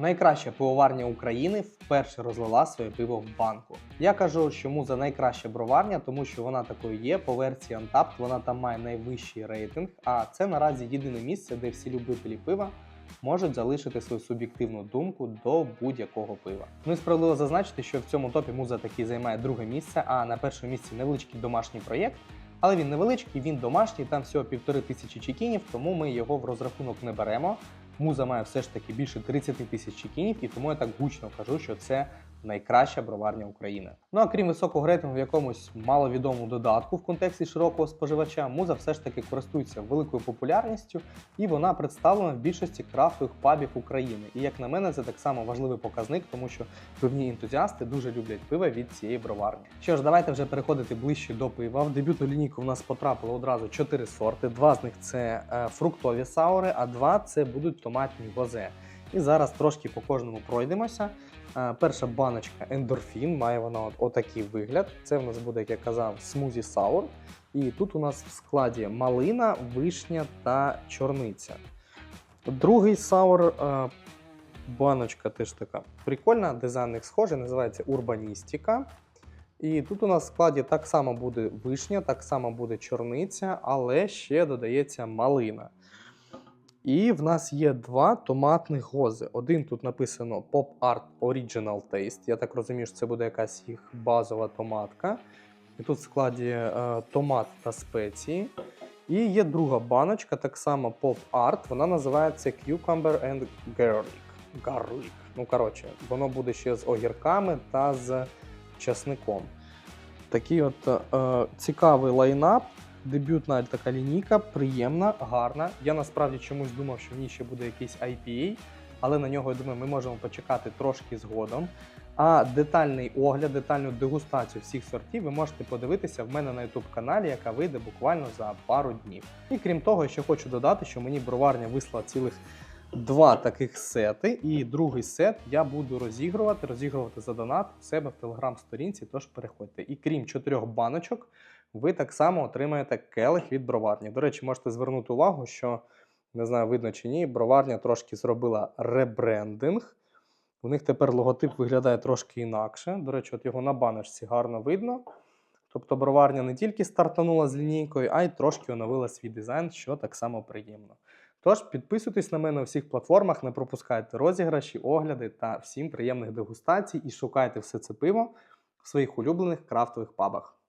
Найкраща пивоварня України вперше розлила своє пиво в банку. Я кажу, що муза найкраща броварня, тому що вона такою є. По версії Untapped вона там має найвищий рейтинг. А це наразі єдине місце, де всі любителі пива можуть залишити свою суб'єктивну думку до будь-якого пива. Ну і справедливо зазначити, що в цьому топі муза таки займає друге місце, а на першому місці невеличкий домашній проєкт. Але він невеличкий, він домашній, там всього півтори тисячі чекінів, тому ми його в розрахунок не беремо. Муза має все ж таки більше 30 тисяч чекінів, і тому я так гучно кажу, що це найкраща броварня України. Ну а крім високого рейтингу в якомусь маловідомому додатку в контексті широкого споживача, муза все ж таки користується великою популярністю, і вона представлена в більшості крафтових пабів України. І як на мене, це так само важливий показник, тому що пивні ентузіасти дуже люблять пиво від цієї броварні. Що ж, давайте вже переходити ближче до пива. В дебютну лінійку в нас потрапило одразу 4 сорти. Два з них це е, фруктові саури, а два це будуть томатні гозе. І зараз трошки по кожному пройдемося. Е, Перша баночка ендорфін, має вона от отакий вигляд. Це в нас буде, як я казав, смузі саур. І тут у нас в складі малина, вишня та чорниця. Другий саур, е, баночка теж така прикольна, дизайн їх схожий, називається Урбаністика. І тут у нас в складі так само буде вишня, так само буде чорниця, але ще додається малина. І в нас є два томатних гози. Один тут написано Pop Art Original Taste. Я так розумію, що це буде якась їх базова томатка. І тут в складі е, томат та спеції. І є друга баночка, так само Pop Art. Вона називається Cucumber and Garlic. Garlic. Ну, коротше, воно буде ще з огірками та з часником. Такий от е, цікавий лайнап. Дебютна така лінійка, приємна, гарна. Я насправді чомусь думав, що в ній ще буде якийсь IPA, але на нього я думаю, ми можемо почекати трошки згодом. А детальний огляд, детальну дегустацію всіх сортів ви можете подивитися в мене на youtube каналі, яка вийде буквально за пару днів. І крім того, ще хочу додати, що мені броварня вислала цілих два таких сети, і другий сет я буду розігрувати, розігрувати за донат у себе в телеграм-сторінці. Тож переходьте. І крім чотирьох баночок, ви так само отримаєте келих від броварні. До речі, можете звернути увагу, що не знаю, видно чи ні, броварня трошки зробила ребрендинг. У них тепер логотип виглядає трошки інакше. До речі, от його на баночці гарно видно. Тобто броварня не тільки стартанула з лінійкою, а й трошки оновила свій дизайн, що так само приємно. Тож підписуйтесь на мене на всіх платформах, не пропускайте розіграші, огляди та всім приємних дегустацій і шукайте все це пиво в своїх улюблених крафтових пабах.